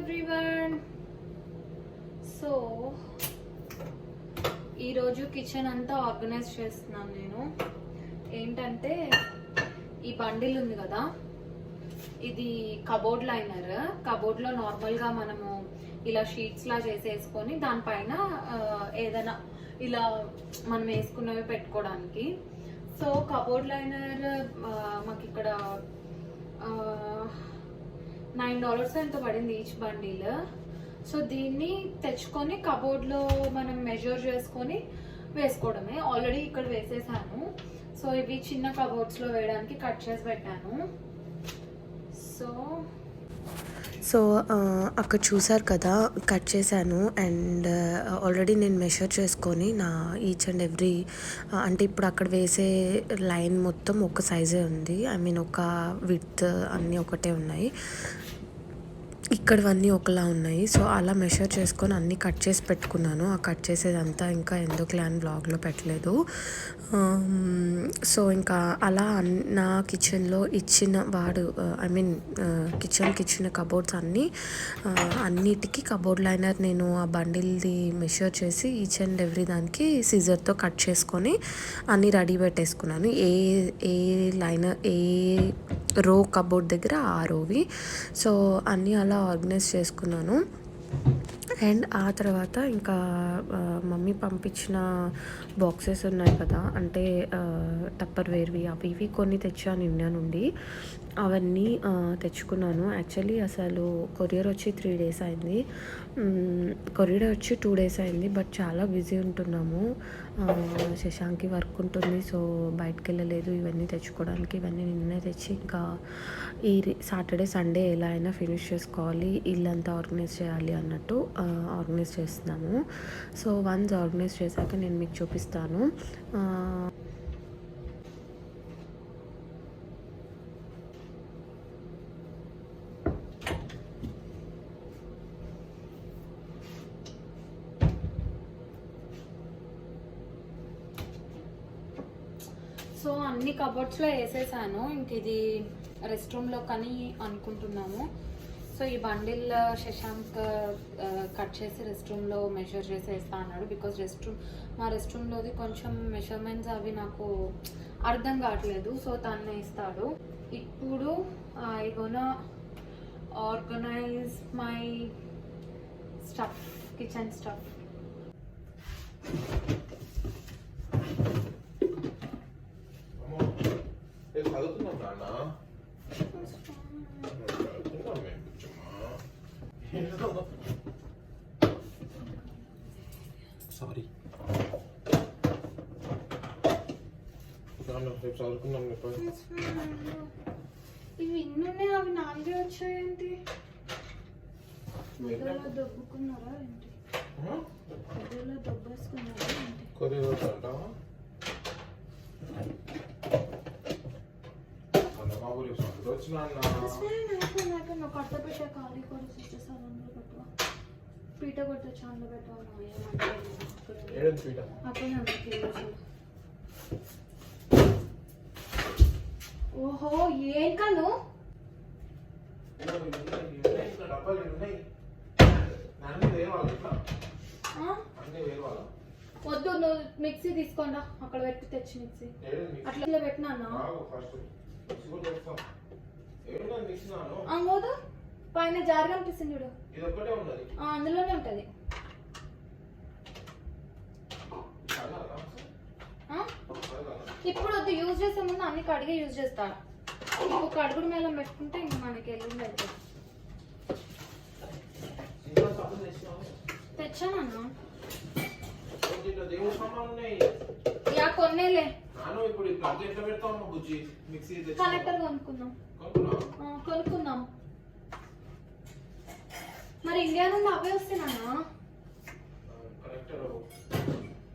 Everyone so ఈరోజు kitchen అంతా organise చేస్తున్నాను నేను. ఏంటంటే ఈ బండిల్ ఉంది కదా ఇది కబోర్డ్ లైనర్ కబోర్డ్లో నార్మల్గా మనము ఇలా షీట్స్ లా చేసేసుకొని దానిపైన ఏదైనా ఇలా మనం వేసుకున్నవి పెట్టుకోవడానికి. సో కబోర్డ్ లైనర్ మాకు ఇక్కడ నైన్ డాలర్స్ ఎంత పడింది ఈచ్ బండిల్. సో దీన్ని తెచ్చుకొని కబోర్డ్లో మనం మెజర్ చేసుకొని వేసుకోవడమే. ఆల్రెడీ ఇక్కడ వేసేసాను. సో ఇవి చిన్న కబోర్డ్స్లో వేయడానికి కట్ చేసి పెట్టాను. సో సో అక్కడ చూసారు కదా కట్ చేశాను. అండ్ ఆల్రెడీ నేను మెషర్ చేసుకొని నా ఈచ్ అండ్ ఎవ్రీ అంటే ఇప్పుడు అక్కడ వేసే లైన్ మొత్తం ఒక సైజే ఉంది. ఐ మీన్ ఒక విత్ అన్నీ ఒకటే ఉన్నాయి. ఇక్కడవన్నీ ఒకలా ఉన్నాయి. సో అలా మెషర్ చేసుకొని అన్నీ కట్ చేసి పెట్టుకున్నాను. ఆ కట్ చేసేదంతా ఇంకా ఎందుకు ల్యాండ్ బ్లాగ్లో పెట్టలేదు. సో ఇంకా అలా అన్- నా కిచెన్లో ఇచ్చిన వాడు ఐ మీన్ కిచెన్కి ఇచ్చిన కబోర్డ్స్ అన్నీ అన్నిటికీ కబోర్డ్ లైనర్ నేను ఆ బండిల్ది మెషర్ చేసి ఈచ్ అండ్ ఎవ్రీ దానికి సీజర్తో కట్ చేసుకొని అన్నీ రెడీ పెట్టేసుకున్నాను. ఏ ఏ లైనర్ ఏ రో కబోర్డ్ దగ్గర ఆ రోవి సో అన్నీ అలా ఆర్గనైజ్ చేసుకున్నాను. అండ్ ఆ తర్వాత ఇంకా మమ్మీ పంపించిన బాక్సెస్ ఉన్నాయి కదా అంటే టప్పర్ వేర్వి అవి ఇవి కొన్ని తెచ్చాను ఇండియా నుండి. అవన్నీ తెచ్చుకున్నాను. యాక్చువల్లీ అసలు కొరియర్ వచ్చి త్రీ డేస్ అయింది. కొరిడర్ వచ్చి టూ డేస్ అయింది బట్ చాలా బిజీ ఉంటున్నాము. శశాంకి శశాంక్కి వర్క్ ఉంటుంది సో బయటకు వెళ్ళలేదు ఇవన్నీ తెచ్చుకోవడానికి ఇవన్నీ నిన్నే తెచ్చి ఇంకా ఈ సాటర్డే సండే ఎలా అయినా ఫినిష్ చేసుకోవాలి ఇల్లంతా ఆర్గనైజ్ చేయాలి అన్నట్టు ఆర్గనైజ్ చేస్తున్నాము. సో వన్స్ ఆర్గనైజ్ చేశాక నేను మీకు చూపిస్తాను. సో అన్ని కబోర్డ్స్లో వేసేసాను. ఇంక ఇది రెస్ట్ రూమ్లో కానీ అనుకుంటున్నాము. సో ఈ బండిల్ శశాంక్ కట్ చేసి రెస్ట్ రూమ్లో మెజర్ చేసి వేస్తా అన్నాడు. బికాజ్ రెస్ట్ రూమ్ మా రెస్ట్ రూమ్లోది కొంచెం మెజర్మెంట్స్ అవి నాకు అర్థం కావట్లేదు. సో తను ఇస్తాడు. ఇప్పుడు I gonna organise my stuff kitchen stuff రేపు చదువుతున్నాం నాన్న చదువుతున్నాం మేము సారీ రేపు చదువుకున్నాం ఇవి ఇన్ని ఉన్నాయి అవి నాలుగే వచ్చాయేంటి? దొబ్బుకున్నారా ఏంటి? మధ్యలో దొబ్బేసుకున్నారా ఏంటి? కొద్దిగా వచ్చిన ఖాళీ కూడా అందులో పెట్టవా? పీట పీట? ఓహో ఏం కను వద్దు నువ్వు మిక్సీ తీసుకోండా. అక్కడ పెట్టి తెచ్చి మిక్సీ. అట్లా పెట్టినా అంగోదు పైన జారి కనిపిస్తుంది చూడు. అందులోనే ఉంటది? ఇప్పుడు వద్దు యూజ్ చేసే ముందు అన్ని కడిగే యూజ్ చేస్తాను ఇంకో కడుగుడు మేళ పెట్టుకుంటే ఇంక మనకి ఎల్లుండి? తెచ్చానన్నా దీంట్లో దేవుడి సామాన్లు ఉన్నాయి. యా కొన్నేలే. నాను ఇప్పుడు ఈ ప్లగ్ ఎట్లా పెడతావు అమ్మ బుజ్జి? మిక్సీ? కనెక్టర్ కొనుక్కుందాం. కొనుక్కున్నావా? ఆ, కొనుక్కుందాం. మరి ఇండియా నుండి అవే వస్తానన్నా ఆ, కనెక్టర్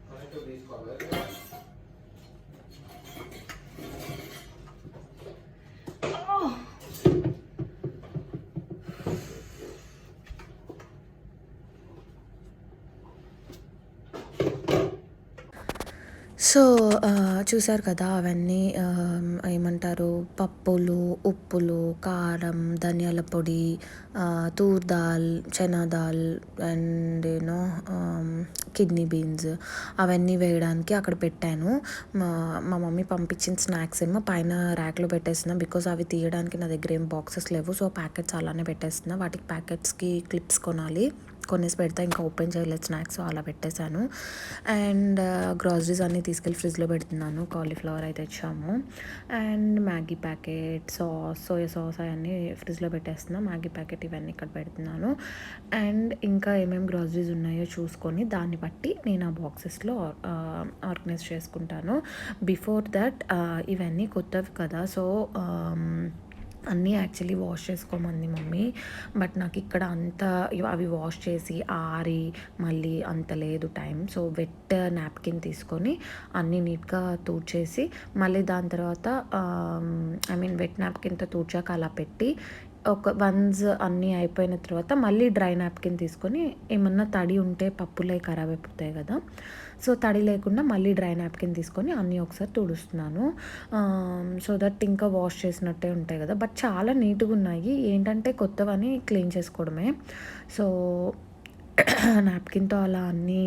కనెక్టర్ తీసుకోవాలి సో సో ఆ, చూసారు కదా అవన్నీ ఏమంటారు పప్పులు ఉప్పులు కారం ధనియాల పొడి toor dal chana dal and you know kidney beans అవన్నీ వేయడానికి అక్కడ పెట్టాను. మా మా మమ్మీ పంపించిన స్నాక్స్ ఏమో పైన ర్యాక్లో పెట్టేసిన బికాస్ అవి తీయడానికి నా దగ్గర ఏం బాక్సెస్ లేవు. సో ప్యాకెట్స్ అలానే పెట్టేస్తున్నా. వాటికి ప్యాకెట్స్కి క్లిప్స్ కొనాలి. కొనేసి పెడతా. ఇంకా ఓపెన్ చేయలేదు స్నాక్స్ అలా పెట్టేశాను. అండ్ గ్రాసరీస్ అన్నీ తీసుకెళ్ళి ఫ్రిడ్జ్లో పెడుతున్నాను. కాలీఫ్లవర్ అయితే తెచ్చాము. And Maggi packet sauce soya sauce అవన్నీ ఫ్రిడ్జ్లో పెట్టేస్తున్నా. మ్యాగీ ప్యాకెట్ ఇవన్నీ ఇక్కడ పెడుతున్నాను. అండ్ ఇంకా ఏమేమి గ్రాసరీస్ ఉన్నాయో చూసుకొని దాన్ని బట్టి నేను ఆ బాక్సెస్లో ఆర్గనైజ్ చేసుకుంటాను. బిఫోర్ దట్ ఇవన్నీ కొత్తవి కదా. సో అన్నీ యాక్చువల్లీ వాష్ చేసుకోమంది మమ్మీ. బట్ నాకు ఇక్కడ అంత అవి వాష్ చేసి ఆరి మళ్ళీ అంత లేదు టైం. సో వెట్ నాప్కిన్ తీసుకొని అన్నీ నీట్గా తూడ్చేసి మళ్ళీ దాని తర్వాత ఐ మీన్ వెట్ నాప్కిన్తో తూడ్చాక అలా పెట్టి ఒక వన్స్ అన్నీ అయిపోయిన తర్వాత మళ్ళీ డ్రై నాప్కిన్ తీసుకొని ఏమన్నా తడి ఉంటే పప్పులే ఖరాబ్ అయిపోతాయి కదా. సో తడి లేకుండా మళ్ళీ డ్రై నాప్కిన్ తీసుకొని అన్నీ ఒకసారి తుడుస్తున్నాను. సో దట్ ఇంకా వాష్ చేసినట్టే ఉంటాయి కదా. బట్ చాలా నీట్గా ఉన్నాయి. ఏంటంటే కొత్తవని క్లీన్ చేసుకోవడమే. సో నాప్కిన్తో అలా అన్నీ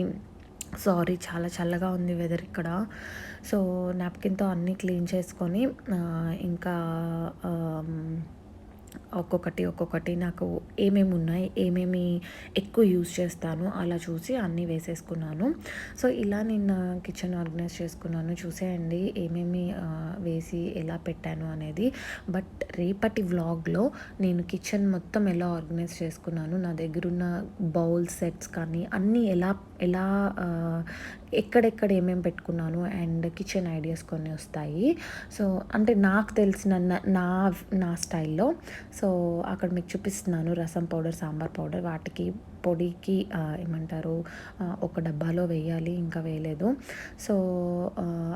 సారీ చాలా చల్లగా ఉంది వెదర్ ఇక్కడ. సో నాప్కిన్తో అన్నీ క్లీన్ చేసుకొని ఇంకా ఒక్కొక్కటి ఒక్కొక్కటి నాకు ఏమేమి ఉన్నాయి ఏమేమి ఎక్కువ యూజ్ చేస్తాను అలా చూసి అన్నీ వేసేసుకున్నాను. సో ఇలా నేను కిచెన్ ఆర్గనైజ్ చేసుకున్నాను. చూసేయండి ఏమేమి వేసి ఎలా పెట్టాను అనేది. బట్ రేపటి వ్లాగ్లో నేను కిచెన్ మొత్తం ఎలా ఆర్గనైజ్ చేసుకున్నాను నా దగ్గర ఉన్న బౌల్ సెట్స్ కానీ అన్నీ ఎలా ఎలా ఎక్కడెక్కడ ఏమేమి పెట్టుకున్నాను అండ్ కిచెన్ ఐడియాస్ కొన్ని వస్తాయి. సో అంటే నాకు తెలిసిన నా నా స్టైల్లో. సో అక్కడ మీకు చూపిస్తున్నాను రసం పౌడర్ సాంబార్ పౌడర్ వాటికి పొడికి ఏమంటారు ఒక డబ్బాలో వేయాలి ఇంకా వేయలేదు. సో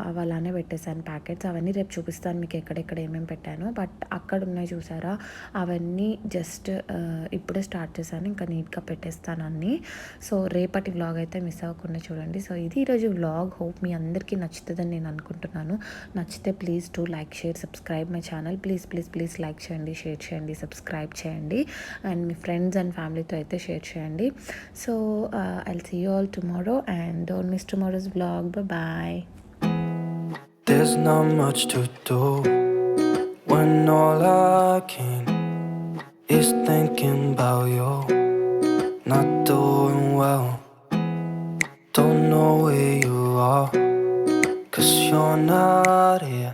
అవి అలానే పెట్టేశాను ప్యాకెట్స్. అవన్నీ రేపు చూపిస్తాను మీకు ఎక్కడెక్కడ ఏమేమి పెట్టాను. బట్ అక్కడ ఉన్నాయి చూసారా అవన్నీ జస్ట్ ఇప్పుడే స్టార్ట్ చేశాను ఇంకా నీట్గా పెట్టేస్తాను అన్నీ. సో రేపటి వ్లాగ్ అయితే మిస్ అవ్వకుండా చూడండి. సో ఇది ఈరోజు వ్లాగ్. హోప్ మీ అందరికీ నచ్చుతుందని నేను అనుకుంటున్నాను. నచ్చితే please to like share subscribe my channel. Please please please like చేయండి షేర్ చేయండి సబ్స్క్రైబ్ చేయండి. అండ్ మీ ఫ్రెండ్స్ అండ్ ఫ్యామిలీతో అయితే షేర్ చేయండి. So I'll see you all tomorrow and don't miss tomorrow's vlog bye There's not much to do when all I can is thinking about you. Not doing well, don't know where you are, cause you're not here.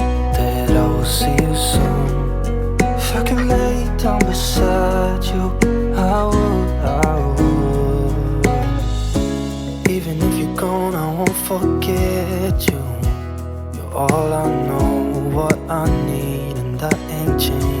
will see you soon. If I could lay down beside you, I would, I would. Even if you're gone, I won't forget you. You're all I know, what I need, and that ain't changing.